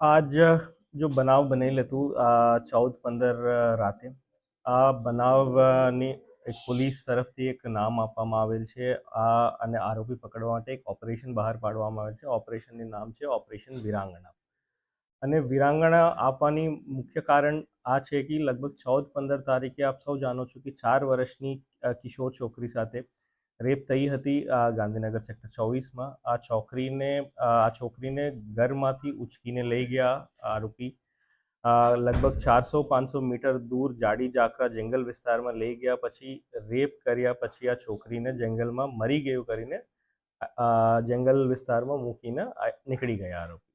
આજ જો બનાવ બનેલ હતું ચૌદ પંદર રાતે આ બનાવની એક પોલીસ તરફથી એક નામ આપવામાં આવેલ છે આ અને આરોપી પકડવા માટે એક ઓપરેશન બહાર પાડવામાં આવેલ છે ઓપરેશનનું નામ છે ઓપરેશન વિરાંગણા અને વિરાંગણા આપવાની મુખ્ય કારણ આ છે કે લગભગ ચૌદ પંદર તારીખે આપ સૌ જાણો છો કે ચાર વર્ષની કિશોર છોકરી સાથે રેપ થઈ હતી આ ગાંધીનગર સેક્ટર ચોવીસમાં. આ છોકરીને આ છોકરીને ઘરમાંથી ઉચકીને લઈ ગયા આરોપી. લગભગ ચારસો પાંચસો મીટર દૂર જાડી જાખરા જંગલ વિસ્તારમાં લઈ ગયા પછી રેપ કર્યા પછી આ છોકરીને જંગલમાં મરી ગયું કરીને જંગલ વિસ્તારમાં મૂકીને નીકળી ગયા આરોપી.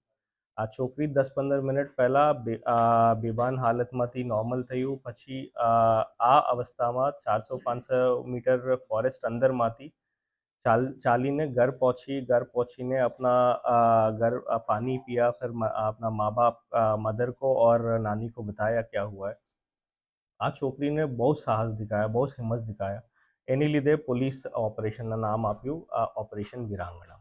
આ છોકરી દસ પંદર મિનિટ પહેલાં બે અ, બેભાન હાલતમાંથી નોર્મલ થયું પછી અ, આ અવસ્થામાં ચારસો પાંચસો મીટર ફોરેસ્ટ અંદરમાંથી ચાલ ચાલીને घर पहुंची घर पहुंचीने अपना अ, घर अ, पानी पिया फिर म- अपना माँ बाप अ, मदर को और नानी को बताया क्या हुआ है આ છોકરીને બહુ સાહસ દિખાયા બહુ હિંમત દિખાયા એની લીધે પોલીસ ઓપરેશનના નામ આપ્યું આ ઓપરેશન વિરાંગણા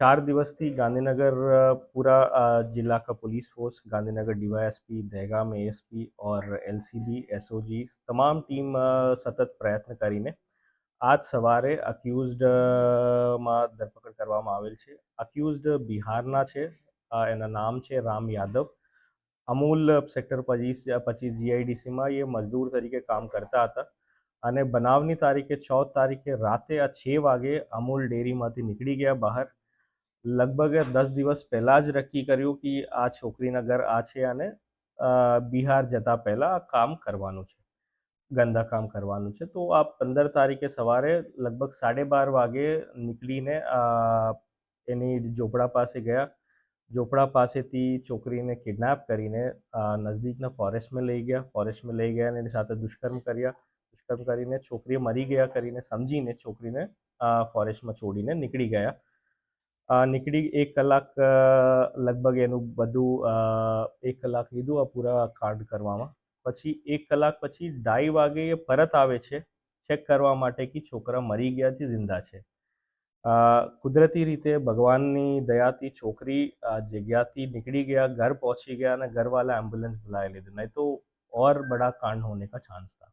ચાર દિવસથી ગાંધીનગર અ, पूरा अ, जिला का police force Gandhinagar DYSP Dahegam ASP और एलसीबी एसओजी તમામ ટીમ અ, સતત પ્રયત્ન કરીને આજ સવારે અક્યુઝડ માં ધરપકડ કરવામાં આવેલ છે અક્યુઝડ બિહારના છે અ, એના નામ છે રામ યાદવ અમૂલ સેક્ટર પચીસ પચીસ જીઆઈડીસીમાં એ મજદૂર તરીકે કામ કરતા હતા અને બનાવની તારીખે ચૌદ તારીખે રાતે આ છ વાગે અમૂલ ડેરીમાંથી નીકળી ગયા બહાર લગભગ દસ દિવસ પહેલાં જ નક્કી કર્યું કે આ છોકરીના ઘર આ છે અને બિહાર જતા પહેલાં આ કામ કરવાનું છે. ગંદા કામ કરવાનું છે. તો આ પંદર તારીખે સવારે લગભગ સાડે બાર વાગે નીકળીને એની ઝોપડા પાસે ગયા. ઝોપડા પાસેથી છોકરીને કિડનેપ કરીને નજદીકના ફોરેસ્ટમાં લઈ ગયા. ફોરેસ્ટમાં લઈ ગયા અને એની સાથે દુષ્કર્મ કર્યા. દુષ્કર્મ કરીને છોકરી મરી ગયા કરીને સમજીને છોકરીને ફોરેસ્ટમાં છોડીને નીકળી ગયા. નીકળી એક કલાક લગભગ એનું બધું એક કલાક લીધું આ પૂરા કાર્ડ કરવામાં. પછી એક કલાક પછી ઢાઈ વાગે એ પરત આવે છે ચેક કરવા માટે કે છોકરા મરી ગયા છે જિંદા છે. કુદરતી રીતે ભગવાનની દયાથી છોકરી જગ્યાથી નીકળી ગયા, ઘર પહોંચી ગયા અને ઘરવાલા એમ્બ્યુલન્સ બુલાવી લીધી. નહીં તો ઓર બડા કાંડ હોને કા ચાન્સ થા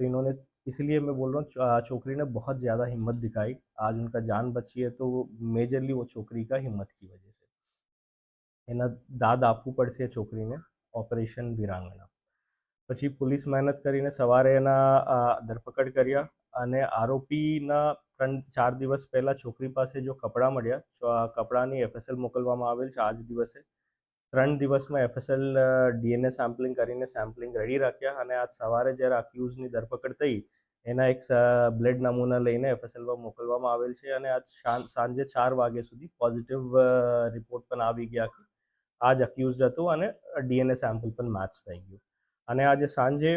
તો ઇન્હોને इसलिए मैं बोल रहा हूँ छो- छोकरी ने बहुत ज़्यादा हिम्मत दिखाई आज उनका जान बची है तो मेजरली वो छोकरी का हिम्मत की वजह से એના દાદ આપવું પડશે એ છોકરીને ઓપરેશન વિરાંગણા પછી પોલીસ મહેનત કરીને સવારે એના અ, ધરપકડ કર્યા અને આરોપીના ત્રણ ચાર દિવસ પહેલાં છોકરી પાસે જો કપડાં મળ્યા તો આ કપડાની એફએસએલ મોકલવામાં આવેલ છે આજ દિવસે ત્રણ દિવસમાં એફએસએલ ડીએનએ સેમ્પલિંગ કરીને સેમ્પલિંગ રેડી રાખ્યા અને આજ સવારે જ્યારે અક્યુઝની ધરપકડ થઈ, એના એક બ્લડ નમૂના લઈને એફએસએલમાં મોકલવામાં આવેલ છે અને આજ સાંજે ચાર વાગ્યા સુધી પોઝિટિવ રિપોર્ટ પણ આવી ગયા કે આજ અક્યુઝડ હતું અને ડીએનએ સેમ્પલ પણ મેચ થઈ ગયું. અને આજે સાંજે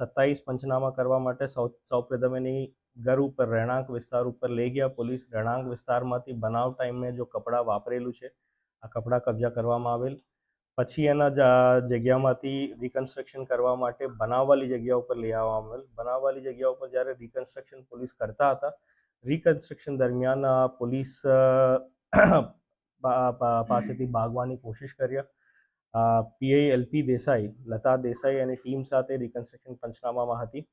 સત્તાવીસ પંચનામા કરવા માટે સૌ સૌપ્રથમ એની ઘર ઉપર, રહેણાંક વિસ્તાર ઉપર લઈ ગયા. પોલીસ રહેણાંક વિસ્તારમાંથી બનાવ ટાઈમે જો કપડાં વાપરેલું છે આ કપડાં કબજા કરવામાં આવેલ. પછી એના જગ્યામાંથી રિકન્સ્ટ્રક્શન કરવા માટે બનાવવાલી જગ્યા ઉપર લઈ આવવામાં આવેલ. બનાવવાલી જગ્યા ઉપર જ્યારે રિકન્સ્ટ્રક્શન પોલીસ કરતા હતા રિકન્સ્ટ્રક્શન દરમિયાન પોલીસ પાસેથી ભાગવાની કોશિશ કર્યા પીઆઈ એલપી દેસાઈ, લતા દેસાઈ અને ટીમ સાથે રિકન્સ્ટ્રક્શન પંચનામામાં હતી.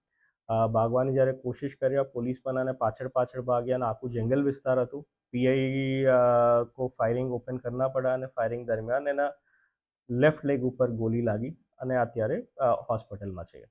ભાગવાની જ્યારે કોશિશ કર્યા પોલીસ પણ આને પાછળ પાછળ ભાગ્યા અને આખું જંગલ વિસ્તાર હતું. પીઆઈ કો ફાયરિંગ ઓપન કરના પડ્યા અને ફાયરિંગ દરમિયાન એના લેફ્ટ લેગ ઉપર ગોલી લાગી અને અત્યારે હોસ્પિટલમાં છે.